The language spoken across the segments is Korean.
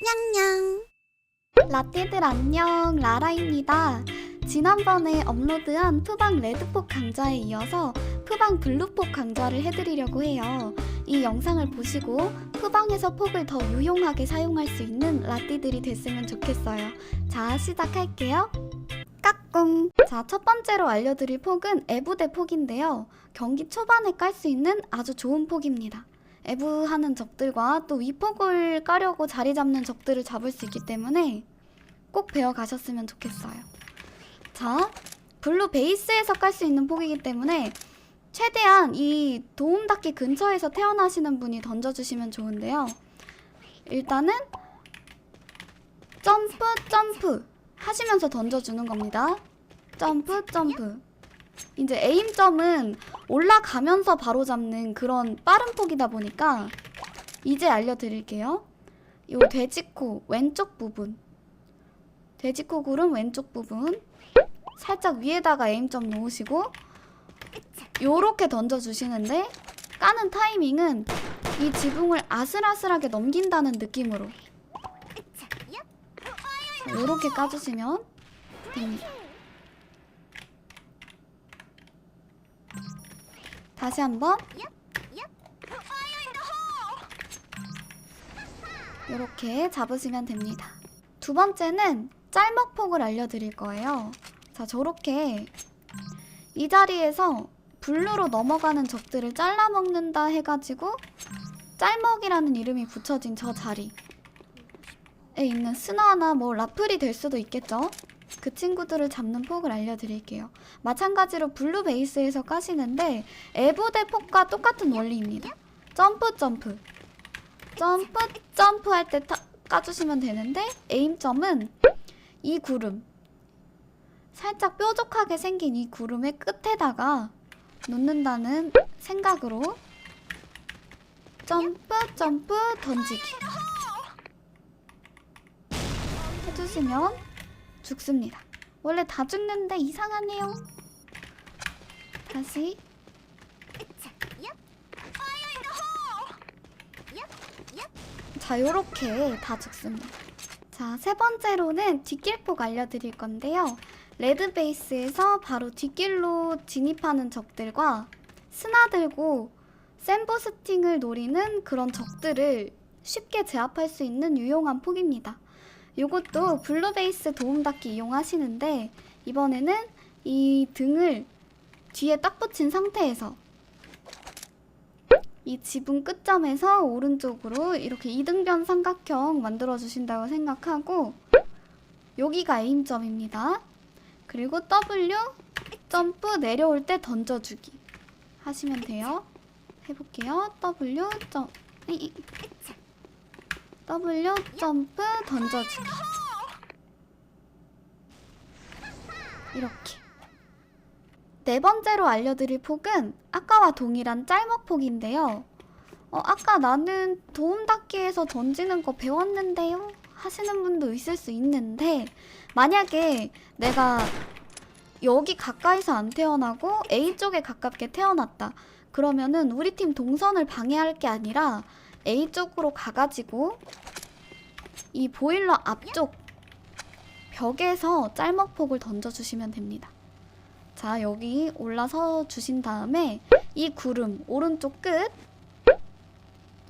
냥냥. 라떼들 안녕, 라라입니다. 지난번에 업로드한 푸방 레드폭 강좌에 이어서 푸방 블루폭 강좌를 해드리려고 해요. 이 영상을 보시고 푸방에서 폭을 더 유용하게 사용할 수 있는 라떼들이 됐으면 좋겠어요. 자, 시작할게요. 까꿍! 자, 첫 번째로 알려드릴 폭은 에부대 폭인데요. 경기 초반에 깔 수 있는 아주 좋은 폭입니다. 에부하는 적들과 또 위폭을 까려고 자리 잡는 적들을 잡을 수 있기 때문에 꼭 배워가셨으면 좋겠어요. 자, 블루 베이스에서 깔 수 있는 폭이기 때문에 최대한 이 도움 닫기 근처에서 태어나시는 분이 던져주시면 좋은데요. 일단은 점프, 점프 하시면서 던져주는 겁니다. 점프, 점프. 이제 에임점은 올라가면서 바로 잡는 그런 빠른 폭이다 보니까 이제 알려드릴게요. 요 돼지코 왼쪽 부분. 돼지코 굴은 왼쪽 부분. 살짝 위에다가 에임점 놓으시고 요렇게 던져주시는데 까는 타이밍은 이 지붕을 아슬아슬하게 넘긴다는 느낌으로 요렇게 까주시면 됩니다. 다시 한번 이렇게 잡으시면 됩니다. 두 번째는 짤먹폭을 알려드릴 거예요. 자, 저렇게 이 자리에서 블루로 넘어가는 적들을 잘라먹는다 해가지고 짤먹이라는 이름이 붙여진 저 자리에 있는 스나나 뭐 라플이 될 수도 있겠죠? 그 친구들을 잡는 폭을 알려드릴게요. 마찬가지로 블루 베이스에서 까시는데 에보대 폭과 똑같은 원리입니다. 점프 점프 점프 점프 할 때 까주시면 되는데 에임점은 이 구름 살짝 뾰족하게 생긴 이 구름의 끝에다가 놓는다는 생각으로 점프 점프 던지기 해주시면 죽습니다. 원래 다 죽는데 이상하네요. 다시 자 요렇게 다 죽습니다. 자 세 번째로는 뒷길폭 알려드릴 건데요. 레드 베이스에서 바로 뒷길로 진입하는 적들과 스나 들고 샘버스팅을 노리는 그런 적들을 쉽게 제압할 수 있는 유용한 폭입니다. 이것도 블루 베이스 도움 닫기 이용하시는데 이번에는 이 등을 뒤에 딱 붙인 상태에서 이 지붕 끝점에서 오른쪽으로 이렇게 이등변 삼각형 만들어 주신다고 생각하고 여기가 에임점입니다. 그리고 W 점프 내려올 때 던져주기 하시면 돼요. 해볼게요. W 점 W 점프 던져주기 이렇게 네 번째로 알려드릴 폭은 아까와 동일한 짤먹 폭인데요. 어, 아까 나는 도움 닫기에서 던지는 거 배웠는데요? 하시는 분도 있을 수 있는데 만약에 내가 여기 가까이서 안 태어나고 A 쪽에 가깝게 태어났다. 그러면은 우리 팀 동선을 방해할 게 아니라 A 쪽으로 가가지고 이 보일러 앞쪽 벽에서 짤먹폭을 던져주시면 됩니다. 자, 여기 올라서 주신 다음에 이 구름 오른쪽 끝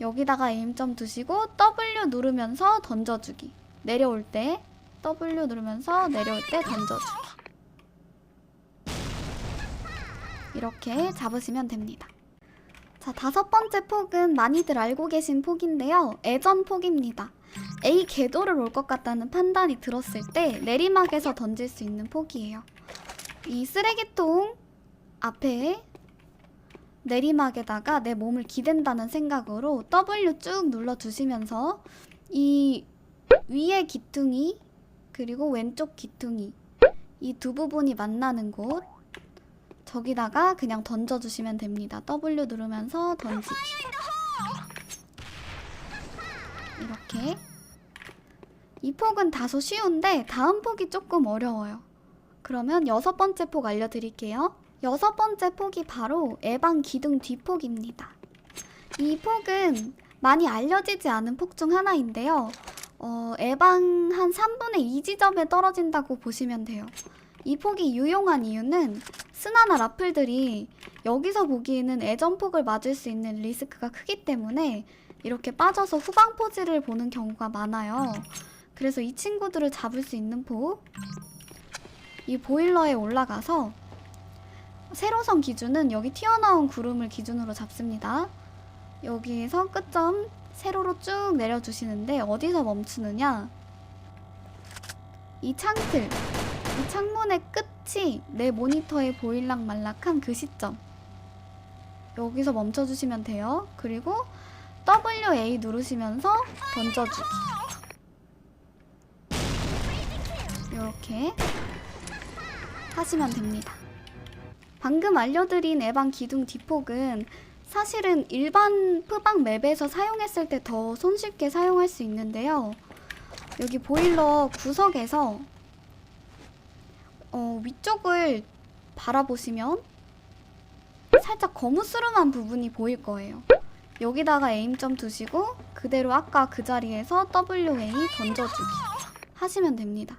여기다가 에임점 두시고 W 누르면서 던져주기. 내려올 때 W 누르면서 내려올 때 던져주기. 이렇게 잡으시면 됩니다. 자, 다섯 번째 폭은 많이들 알고 계신 폭인데요. 애전 폭입니다. A 궤도를 올 것 같다는 판단이 들었을 때 내리막에서 던질 수 있는 폭이에요. 이 쓰레기통 앞에 내리막에다가 내 몸을 기댄다는 생각으로 W 쭉 눌러주시면서 이 위에 기퉁이 그리고 왼쪽 기퉁이 이 두 부분이 만나는 곳 저기다가 그냥 던져주시면 됩니다. W 누르면서 던지기 이렇게 이 폭은 다소 쉬운데 다음 폭이 조금 어려워요. 그러면 여섯 번째 폭 알려드릴게요. 여섯 번째 폭이 바로 에방 기둥 뒤폭입니다. 이 폭은 많이 알려지지 않은 폭 중 하나인데요. 어, 에방 한 3분의 2 지점에 떨어진다고 보시면 돼요. 이 폭이 유용한 이유는 스나나 라플들이 여기서 보기에는 애전폭을 맞을 수 있는 리스크가 크기 때문에 이렇게 빠져서 후방 포즈를 보는 경우가 많아요. 그래서 이 친구들을 잡을 수 있는 폭, 이 보일러에 올라가서 세로선 기준은 여기 튀어나온 구름을 기준으로 잡습니다. 여기에서 끝점 세로로 쭉 내려주시는데 어디서 멈추느냐? 이 창틀, 이 창문의 끝이 내 모니터에 보일락 말락한 그 시점. 여기서 멈춰주시면 돼요. 그리고 WA 누르시면서 던져주기. 이렇게 하시면 됩니다. 방금 알려드린 에반 기둥 뒷폭은 사실은 일반 푸방 맵에서 사용했을 때 더 손쉽게 사용할 수 있는데요. 여기 보일러 구석에서 어, 위쪽을 바라보시면 살짝 거무스름한 부분이 보일 거예요. 여기다가 에임점 두시고 그대로 아까 그 자리에서 WA 던져주기 하시면 됩니다.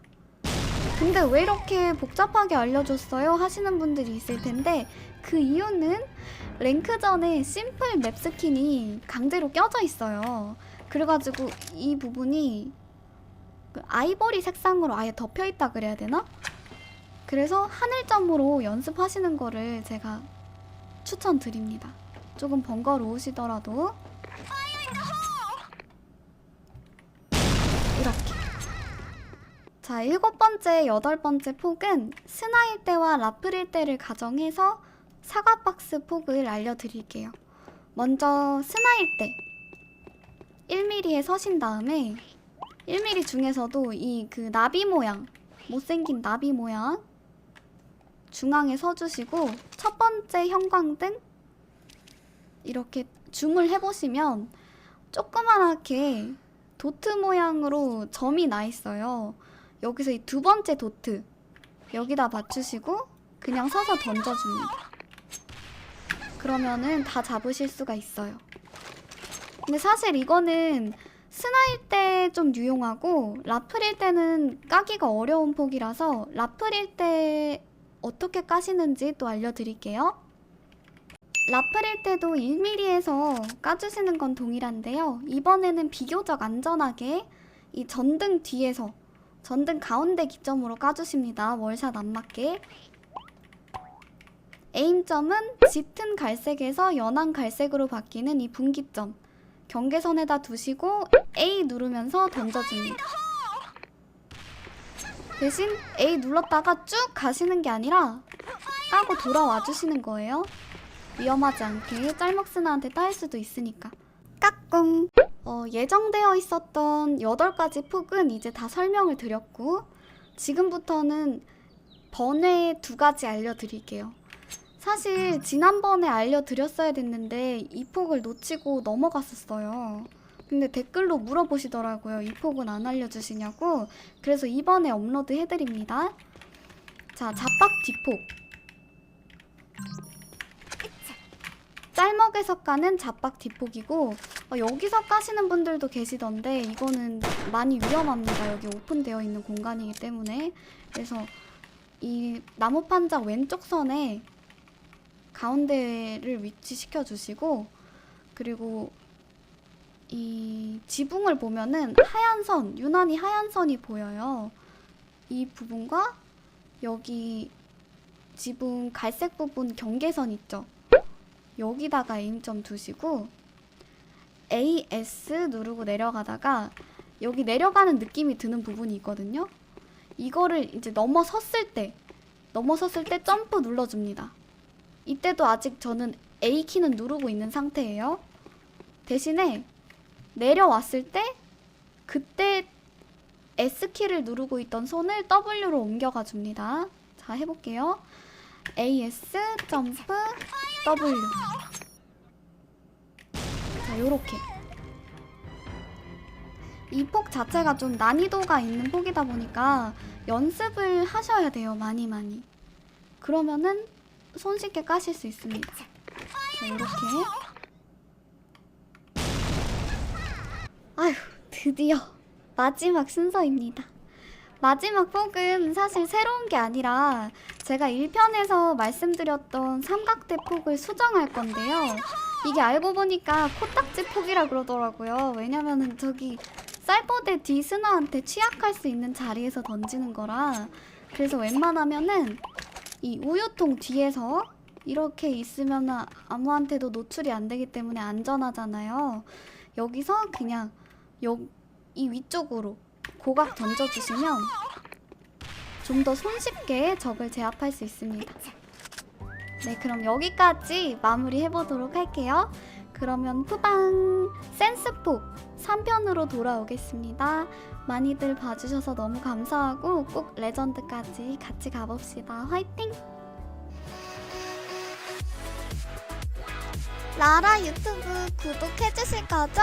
근데 왜 이렇게 복잡하게 알려줬어요? 하시는 분들이 있을 텐데 그 이유는 랭크전에 심플 맵 스킨이 강제로 껴져 있어요. 그래가지고 이 부분이 그 아이보리 색상으로 아예 덮여 있다 그래야 되나? 그래서 하늘점으로 연습하시는 거를 제가 추천드립니다. 조금 번거로우시더라도 이렇게 자, 일곱 번째, 여덟 번째 폭은 스나일 때와 라플일 때를 가정해서 사과 박스 폭을 알려드릴게요. 먼저 스나일 때 1mm에 서신 다음에 1mm 중에서도 이 그 나비 모양, 못생긴 나비 모양 중앙에 서주시고 첫 번째 형광등 이렇게 줌을 해보시면 조그만하게 도트 모양으로 점이 나 있어요. 여기서 이 두 번째 도트 여기다 맞추시고 그냥 서서 던져줍니다. 그러면은 다 잡으실 수가 있어요. 근데 사실 이거는 스나일 때 좀 유용하고 라플일 때는 까기가 어려운 폭이라서 라플일 때 어떻게 까시는지 또 알려드릴게요. 라플일 때도 1mm에서 까주시는 건 동일한데요. 이번에는 비교적 안전하게 이 전등 뒤에서 전등 가운데 기점으로 까주십니다. 월샷 안 맞게. 에임점은 짙은 갈색에서 연한 갈색으로 바뀌는 이 분기점. 경계선에다 두시고 A 누르면서 던져줍니다. 대신 A 눌렀다가 쭉 가시는 게 아니라 까고 돌아와 주시는 거예요. 위험하지 않게 짤먹스나한테 따일 수도 있으니까. 까꿍! 어, 예정되어 있었던 8가지 폭은 이제 다 설명을 드렸고 지금부터는 번외 두 가지 알려드릴게요. 사실 지난번에 알려드렸어야 됐는데 이 폭을 놓치고 넘어갔었어요. 근데 댓글로 물어보시더라고요. 이 폭은 안 알려주시냐고. 그래서 이번에 업로드 해드립니다. 자, 잡박 뒷폭. 짤먹에서 까는 잡박 뒷폭이고 어, 여기서 까시는 분들도 계시던데 이거는 많이 위험합니다. 여기 오픈되어 있는 공간이기 때문에 그래서 이 나무 판자 왼쪽 선에 가운데를 위치시켜 주시고 그리고 이 지붕을 보면은 하얀 선, 유난히 하얀 선이 보여요. 이 부분과 여기 지붕 갈색 부분 경계선 있죠. 여기다가 에임점 두시고 AS 누르고 내려가다가 여기 내려가는 느낌이 드는 부분이 있거든요. 이거를 이제 넘어섰을 때 넘어섰을 때 점프 눌러줍니다. 이때도 아직 저는 A 키는 누르고 있는 상태예요. 대신에 내려왔을 때 그때 S 키를 누르고 있던 손을 W로 옮겨가 줍니다. 자, 해볼게요. AS 점프 W. 자, 요렇게. 이 폭 자체가 좀 난이도가 있는 폭이다 보니까 연습을 하셔야 돼요. 많이 많이. 그러면은 손쉽게 까실 수 있습니다. 자, 이렇게. 아휴, 드디어 마지막 순서입니다. 마지막 폭은 사실 새로운 게 아니라 제가 1편에서 말씀드렸던 삼각대 폭을 수정할 건데요. 이게 알고 보니까 코딱지 폭이라 그러더라고요. 왜냐면은 저기 쌀포대 디스너한테 취약할 수 있는 자리에서 던지는 거라 그래서 웬만하면은 이 우유통 뒤에서 이렇게 있으면 아무한테도 노출이 안 되기 때문에 안전하잖아요. 여기서 그냥 여, 이 위쪽으로 고각 던져주시면 좀 더 손쉽게 적을 제압할 수 있습니다. 네, 그럼 여기까지 마무리 해보도록 할게요. 그러면 푸방 센스폭 3편으로 돌아오겠습니다. 많이들 봐주셔서 너무 감사하고 꼭 레전드까지 같이 가봅시다. 화이팅! 라라 유튜브 구독해주실 거죠?